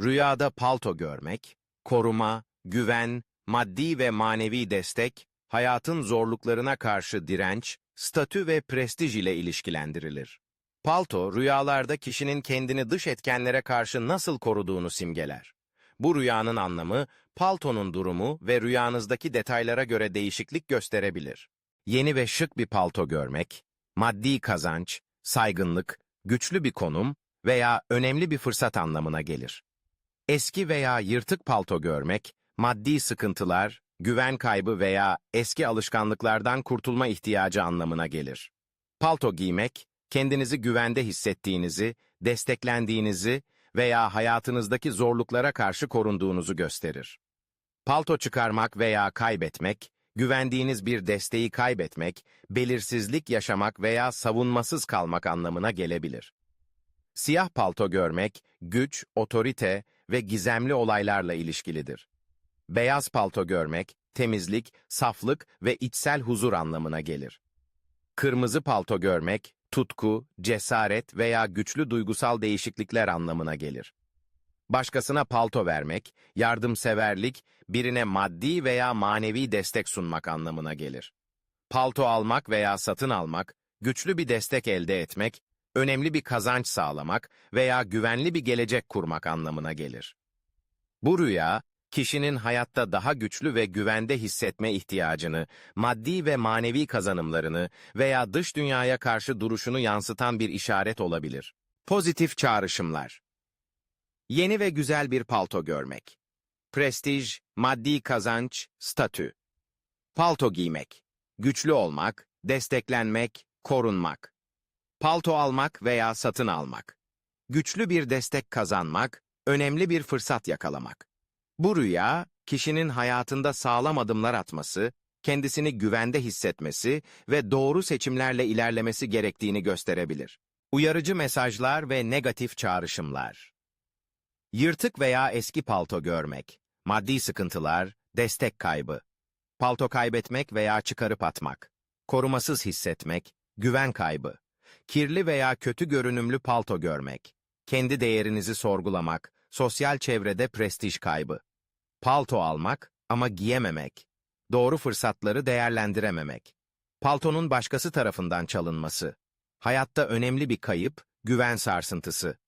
Rüyada palto görmek, koruma, güven, maddi ve manevi destek, hayatın zorluklarına karşı direnç, statü ve prestij ile ilişkilendirilir. Palto, rüyalarda kişinin kendini dış etkenlere karşı nasıl koruduğunu simgeler. Bu rüyanın anlamı, paltonun durumu ve rüyanızdaki detaylara göre değişiklik gösterebilir. Yeni ve şık bir palto görmek, maddi kazanç, saygınlık, güçlü bir konum veya önemli bir fırsat anlamına gelir. Eski veya yırtık palto görmek, maddi sıkıntılar, güven kaybı veya eski alışkanlıklardan kurtulma ihtiyacı anlamına gelir. Palto giymek, kendinizi güvende hissettiğinizi, desteklendiğinizi veya hayatınızdaki zorluklara karşı korunduğunuzu gösterir. Palto çıkarmak veya kaybetmek, güvendiğiniz bir desteği kaybetmek, belirsizlik yaşamak veya savunmasız kalmak anlamına gelebilir. Siyah palto görmek, güç, otorite ve gizemli olaylarla ilişkilidir. Beyaz palto görmek, temizlik, saflık ve içsel huzur anlamına gelir. Kırmızı palto görmek, tutku, cesaret veya güçlü duygusal değişiklikler anlamına gelir. Başkasına palto vermek, yardımseverlik, birine maddi veya manevi destek sunmak anlamına gelir. Palto almak veya satın almak, güçlü bir destek elde etmek, önemli bir kazanç sağlamak veya güvenli bir gelecek kurmak anlamına gelir. Bu rüya, kişinin hayatta daha güçlü ve güvende hissetme ihtiyacını, maddi ve manevi kazanımlarını veya dış dünyaya karşı duruşunu yansıtan bir işaret olabilir. Pozitif çağrışımlar Yeni ve güzel bir palto görmek. Prestij, maddi kazanç, statü. Palto giymek. Güçlü olmak, desteklenmek, korunmak. Palto almak veya satın almak. Güçlü bir destek kazanmak, önemli bir fırsat yakalamak. Bu rüya, kişinin hayatında sağlam adımlar atması, kendisini güvende hissetmesi ve doğru seçimlerle ilerlemesi gerektiğini gösterebilir. Uyarıcı mesajlar ve negatif çağrışımlar. Yırtık veya eski palto görmek, maddi sıkıntılar, destek kaybı, palto kaybetmek veya çıkarıp atmak, korumasız hissetmek, güven kaybı, kirli veya kötü görünümlü palto görmek, kendi değerinizi sorgulamak, sosyal çevrede prestij kaybı, palto almak ama giyememek, doğru fırsatları değerlendirememek, paltonun başkası tarafından çalınması, hayatta önemli bir kayıp, güven sarsıntısı.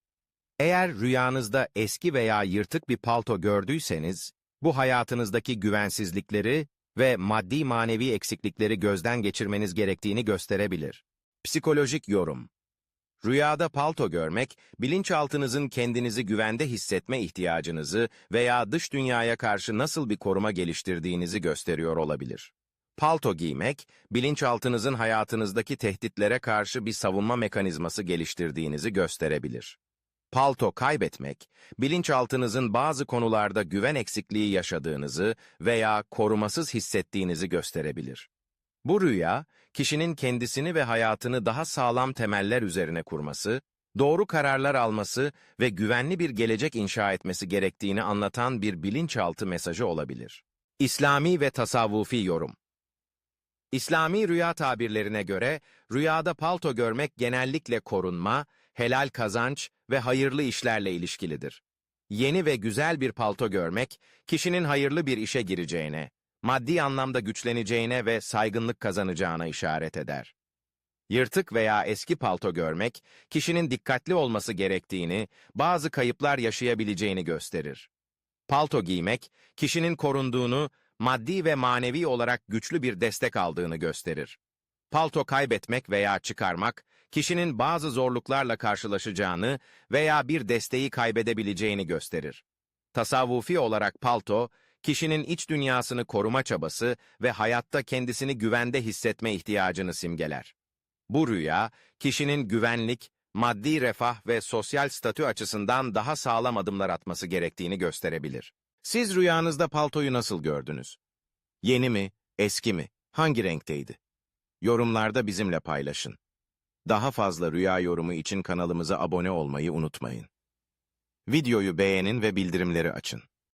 Eğer rüyanızda eski veya yırtık bir palto gördüyseniz, bu hayatınızdaki güvensizlikleri ve maddi manevi eksiklikleri gözden geçirmeniz gerektiğini gösterebilir. Psikolojik yorum Rüyada palto görmek, bilinçaltınızın kendinizi güvende hissetme ihtiyacınızı veya dış dünyaya karşı nasıl bir koruma geliştirdiğinizi gösteriyor olabilir. Palto giymek, bilinçaltınızın hayatınızdaki tehditlere karşı bir savunma mekanizması geliştirdiğinizi gösterebilir. Palto kaybetmek, bilinçaltınızın bazı konularda güven eksikliği yaşadığınızı veya korumasız hissettiğinizi gösterebilir. Bu rüya, kişinin kendisini ve hayatını daha sağlam temeller üzerine kurması, doğru kararlar alması ve güvenli bir gelecek inşa etmesi gerektiğini anlatan bir bilinçaltı mesajı olabilir. İslami ve tasavvufi yorum İslami rüya tabirlerine göre, rüyada palto görmek genellikle korunma, helal kazanç ve hayırlı işlerle ilişkilidir. Yeni ve güzel bir palto görmek, kişinin hayırlı bir işe gireceğine, maddi anlamda güçleneceğine ve saygınlık kazanacağına işaret eder. Yırtık veya eski palto görmek, kişinin dikkatli olması gerektiğini, bazı kayıplar yaşayabileceğini gösterir. Palto giymek, kişinin korunduğunu, maddi ve manevi olarak güçlü bir destek aldığını gösterir. Palto kaybetmek veya çıkarmak, kişinin bazı zorluklarla karşılaşacağını veya bir desteği kaybedebileceğini gösterir. Tasavvufi olarak palto, kişinin iç dünyasını koruma çabası ve hayatta kendisini güvende hissetme ihtiyacını simgeler. Bu rüya, kişinin güvenlik, maddi refah ve sosyal statü açısından daha sağlam adımlar atması gerektiğini gösterebilir. Siz rüyanızda paltoyu nasıl gördünüz? Yeni mi, eski mi, hangi renkteydi? Yorumlarda bizimle paylaşın. Daha fazla rüya yorumu için kanalımıza abone olmayı unutmayın. Videoyu beğenin ve bildirimleri açın.